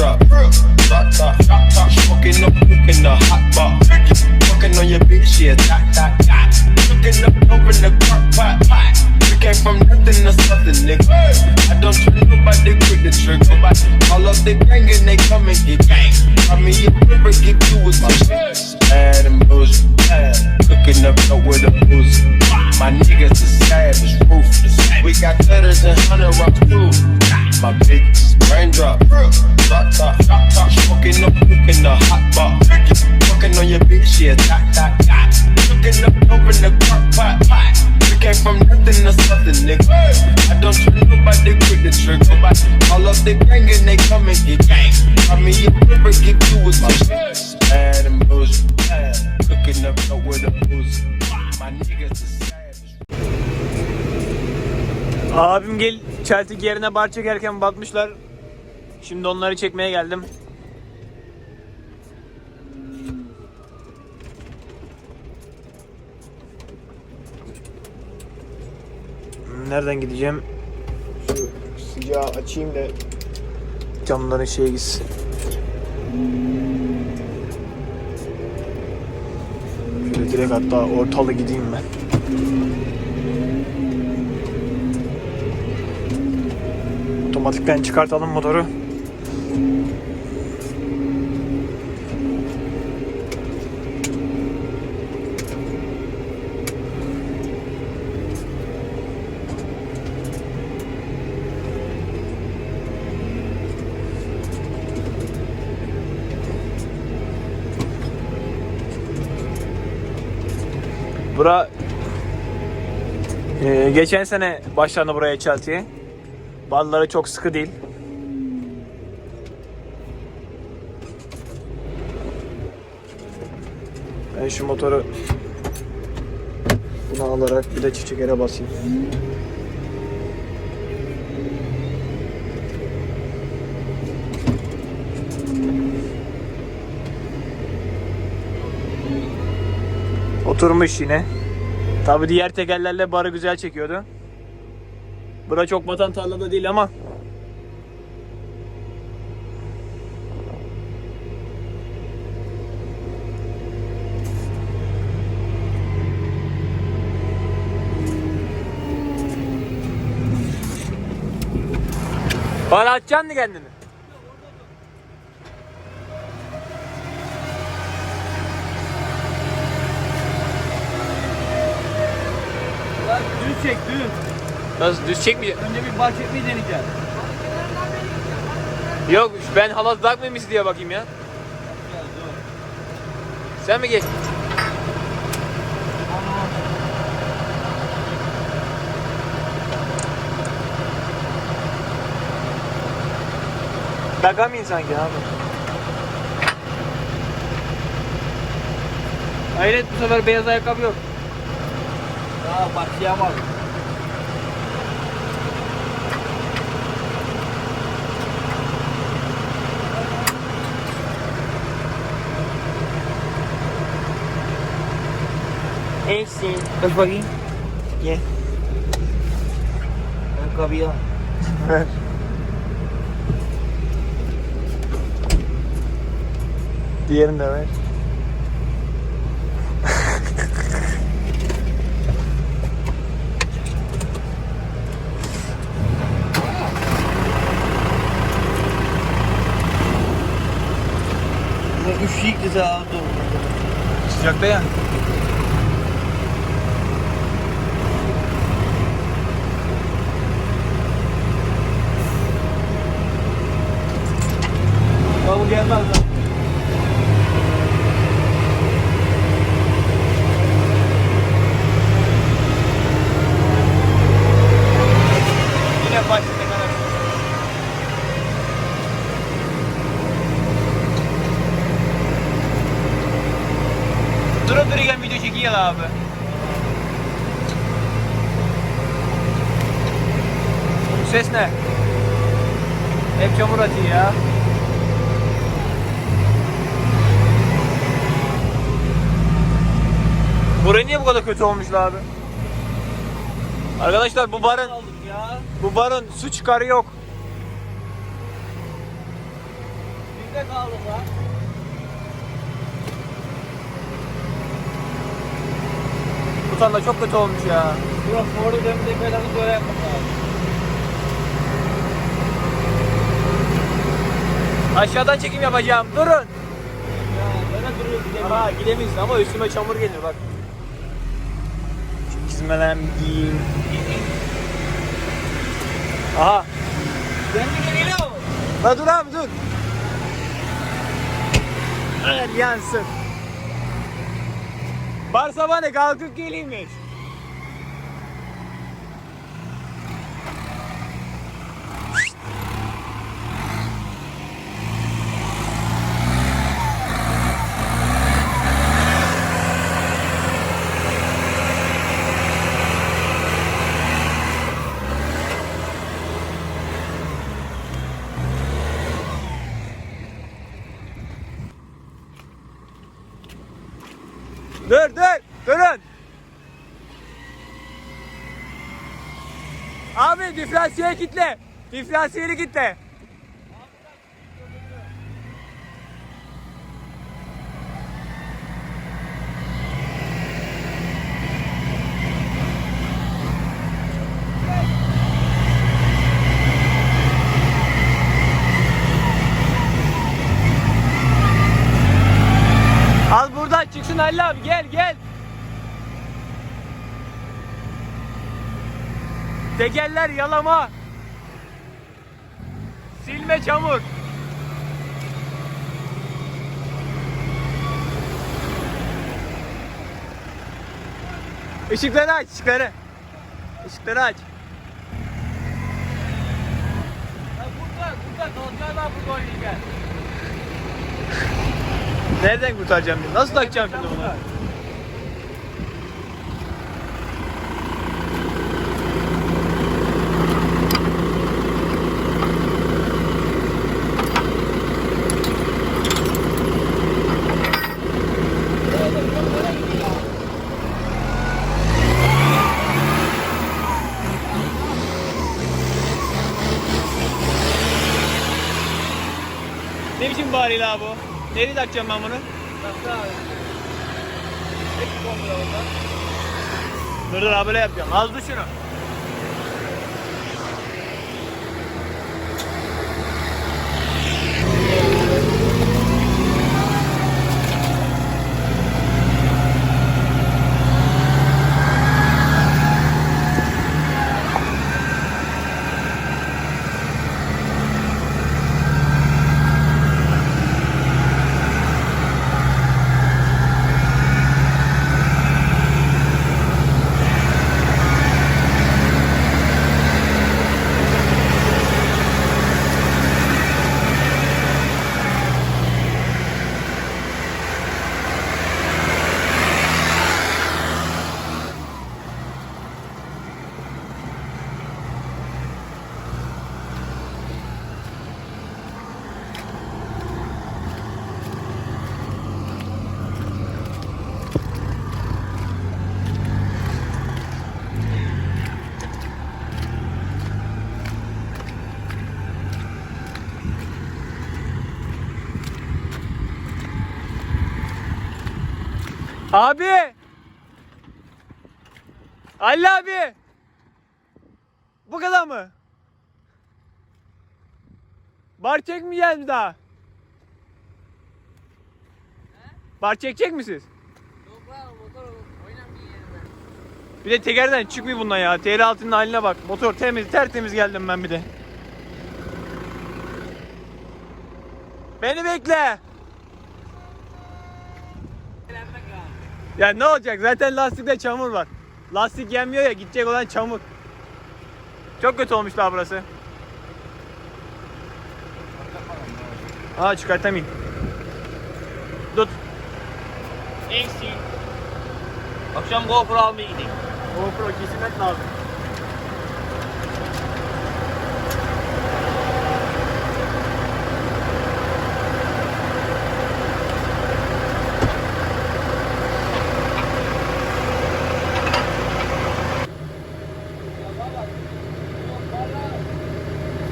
Drop top, drop top, smoking up, cooking the hot bar. Fucking on your bitch, yeah, dot, dot, dot. Cooking up, open the crock pot, pot. We came from nothing to something, nigga. I don't trust nobody, quick the trigger. All up the gang and they come and get gang. I mean, you never get you with my shit. Bad and bullshit, bad. Cooking up dope with a boozy. My niggas is savage, ruthless. We got letters and hundred rock too. My bitch, raindrop, drop top, drop top, smoking up, cooking the hot bar. Fucking on your bitch, yeah, dot, dot, dot. Cooking up, open the crock pot, pot. We came from nothing to something, nigga. I don't trust nobody, quick the trigger. All up the gang and they come and get gang. I mean, you never get you with my shit. Bad and bullshit. Cooking up with a boozy. My niggas is savage. Abim gel çeltik yerine bar çekerken bakmışlar. Şimdi onları çekmeye geldim. Nereden gideceğim? Şu sıcağı açayım da camların şeye gitsin. Şöyle direkt hatta ortalı gideyim ben. Otomatikten çıkartalım motoru. Bura Ee, geçen sene başlandı buraya Chelsea'ye. Balları çok sıkı değil. Ben şu motoru bunu alarak bir de çift çekere basayım. Oturmuş yine. Tabi diğer tekerlerle barı güzel çekiyordu. Bura çok batan tarlada değil ama Bana atacaksın kendini? Lan düz çek düz. Nasıl düz çekmeyecek? Önce bir bar çekmeyi deneyeceğiz. Yok ben halat takmayayım diye bakayım ya. Sen mi geç? Takamayın sanki abi. Hayret bu sefer beyaz ayakkabı yok. Daha başlayamaz. Ensin. Kaç bakayım. Ye. Ayakkabıya. Ver. Diğerini de ver. Ne üşüyük de daha dur. Sıcakta ya. Ya bu gelmez lan. Yine başladı kadar. Durup dururken video çekiyor abi. Ses ne? Hep çamur atıyor ya. Buraya niye bu kadar kötü olmuş abi? Arkadaşlar bu barın bu barın su çıkarı yok. Dipte kaldım lan. Bu tarla çok kötü olmuş ya. Burak moru demde falan böyle yapmak lazım. Aşağıdan çekim yapacağım. Durun. Ya böyle duruyor gidemiyor. Ha gidemeyiz ama üstüme çamur gelir bak. Şu çizmelerimi giyeyim. Aha. Geliyor. La dur abi dur. Evet yansın. Varsa bana kalkıp geleyimmiş. Dur dur durun. Abi diferansiyeli kitle. Diferansiyeli kitle. Al Halil abi gel gel. Tekerler yalama. Silme çamur. Işıkları aç, ışıkları. Işıkları aç. Ya burada, burada kalacağı da burada oynayacak. Nereden kurtaracağım diye. Nasıl takacağım şimdi bunu? Ne biçim bari la bu? Nereye takacağım ben bunu? Nasıl abi? Dur dur abi böyle yapacağım. Az dur şunu. Abi! Ali abi! Bu kadar mı? Bar çekmeyeceğiz mi daha? Bar çekecek misiniz? Yok lan motor. Bir de tekerden çıkmıyor bundan ya. TR6'nın haline bak. Motor temiz, tertemiz geldim ben bir de. Beni bekle. Eğlenmek lazım. Ya ne olacak? Zaten lastikte çamur var. Lastik yenmiyor ya gidecek olan çamur. Çok kötü olmuş daha burası. Aa çıkartamayayım. Tut. Eksi. Akşam GoPro almaya gideyim. GoPro kesilmek lazım.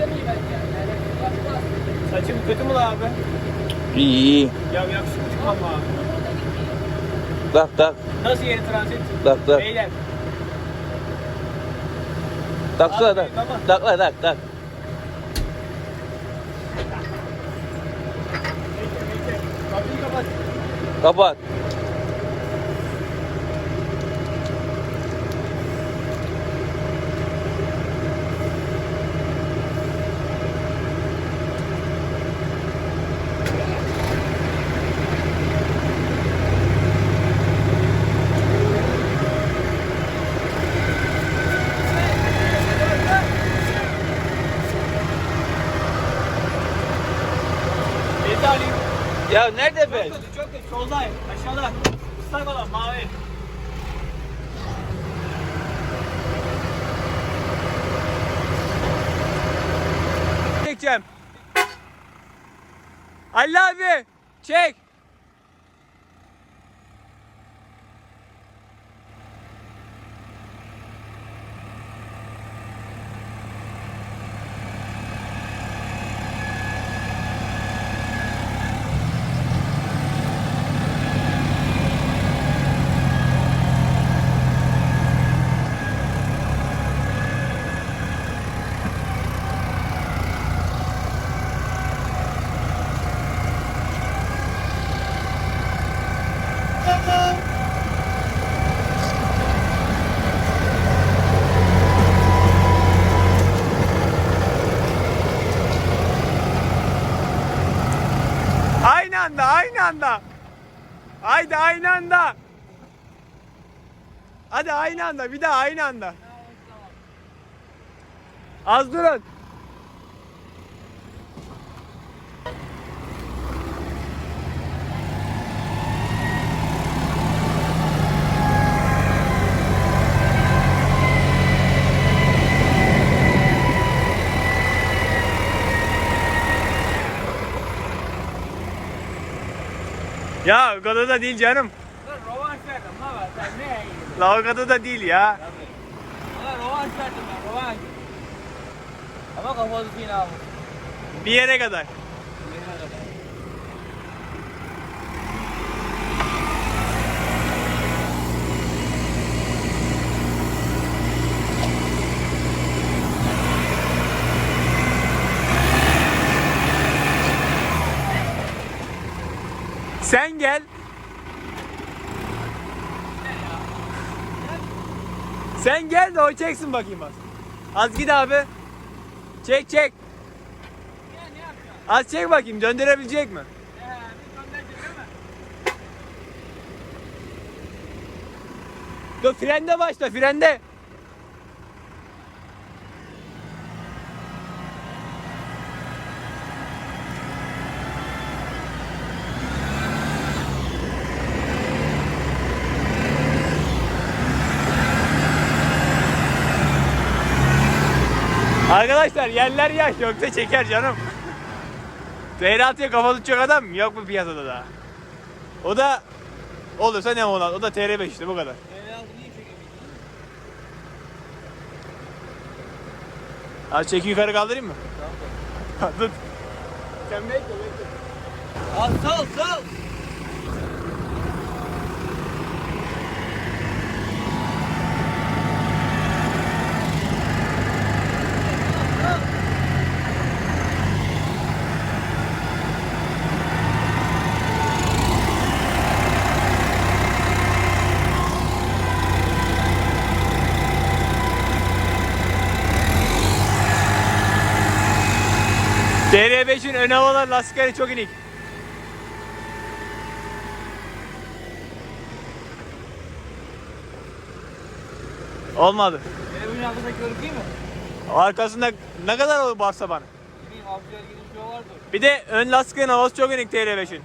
demeyeyim bence. Yani yapmaz. Saçım kötü mü la abi? İyi iyi. Ya yakışıklı çıkmam abi. Tak tak. Nasıl yeni transit? Tak tak. Beyler. Taksana tak. Tak la tak tak. Kapıyı kapat. Kapat. Ya nerede Çok ben? kötü, çok kötü. Soldayım. Aşağıda. Islak olan mavi. Çekeceğim. Ali abi çek. Aynı anda. Haydi aynı anda. Hadi aynı anda, bir daha aynı anda. Az durun. Kadar da değil canım. Rovanş verdim la ben. Sen ne yayın? La o kadar da değil ya. Lan rovanş verdim ben rovanş. Ama kafası yine almış. Bir yere kadar. Sen gel. Sen gel de o çeksin bakayım az. Az git abi. Çek çek. Az çek bakayım döndürebilecek mi? Dur frende başla frende. Arkadaşlar yerler yaş yoksa çeker canım. TR6'ya kafa tutacak adam yok mu piyasada da? O da olursa ne olan? O da TR5 işte bu kadar. Az çeki yukarı kaldırayım mı? Tamam. Dur. Sen bekle bekle. Al sal sal. DR5'in ön havalar lastikleri çok inik. Olmadı. Televizyonun altındaki örgü değil mi? Arkasında ne kadar varsa bana. Bileyim avcılar gidip bir vardır. Bir de ön lastiklerin havası çok inik TR5'in.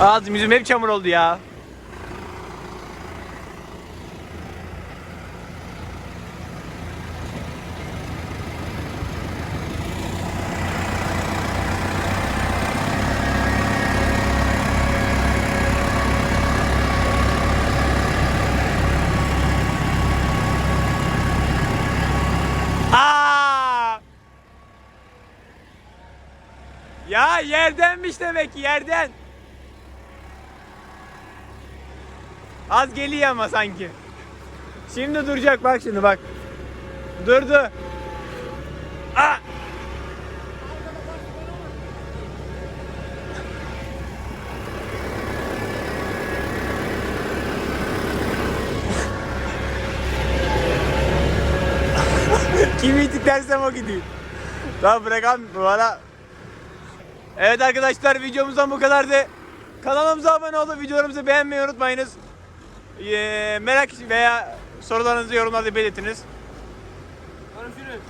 Ağzım yüzüm hep çamur oldu ya. Ya yerdenmiş demek ki yerden. Az geliyor ama sanki. Şimdi duracak bak şimdi bak. Durdu. Ah! Kimi itiklersem o gidiyor. Tamam bırakalım bu ara. Evet arkadaşlar videomuzdan bu kadardı. Kanalımıza abone olup videolarımızı beğenmeyi unutmayınız. Ee, merak veya sorularınızı yorumlarda belirtiniz.